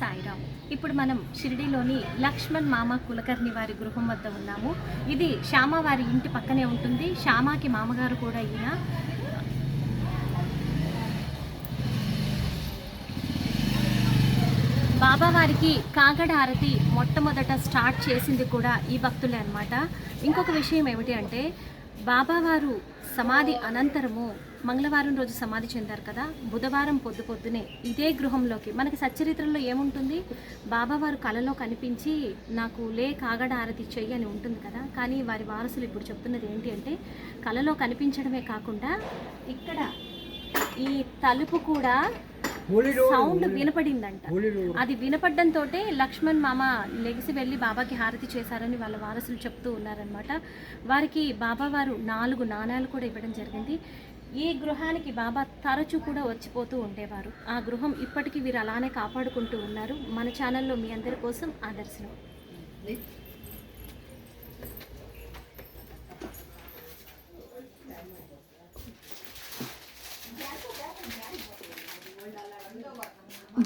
సాయిరామ్. ఇప్పుడు మనం షిరిడీలోని లక్ష్మణ్ మామ కులకర్ణి వారి గృహం వద్ద ఉన్నాము. ఇది శ్యామ వారి ఇంటి పక్కనే ఉంటుంది. శ్యామాకి మామగారు కూడా ఈయన. బాబావారికి కాగడ హారతి మొట్టమొదట స్టార్ట్ చేసింది కూడా ఈ భక్తులే అన్నమాట. ఇంకొక విషయం ఏమిటి అంటే బాబావారు సమాధి అనంతరము మంగళవారం రోజు సమాధి చెందారు కదా? బుధవారం పొద్దు పొద్దునే ఇదే గృహంలోకి. మనకి సచ్చరిత్రలో ఏముంటుంది? బాబావారు కలలో కనిపించి నాకు లే కాగడ ఆరతి చెయ్యి అని ఉంటుంది కదా? కానీ వారి వారసులు ఇప్పుడు చెప్తున్నది ఏంటి అంటే కలలో కనిపించడమే కాకుండా ఇక్కడ ఈ తలుపు కూడా సౌండ్ వినపడిందంట. అది వినపడ్డంతో లక్ష్మణ్ మామ లెగిసి వెళ్ళి బాబాకి హారతి చేశారని వాళ్ళ వారసులు చెప్తూ ఉన్నారనమాట వారికి బాబా వారు నాలుగు నాణాలు కూడా ఇవ్వడం జరిగింది. ఈ గృహానికి బాబా తరచూ కూడా వచ్చిపోతూ ఉండేవారు. ఆ గృహం ఇప్పటికీ వీరు అలానే కాపాడుకుంటూ ఉన్నారు. మన ఛానల్లో మీ అందరి కోసం ఆ దర్శనం. బాబా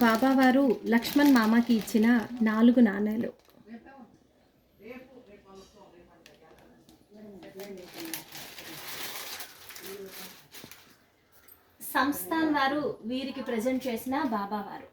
బాబావారు లక్ష్మణ్ మామకి ఇచ్చిన నాలుగు నాణేలు. సంస్థాన్ వారు వీరికి ప్రజెంట్ చేసిన బాబావారు.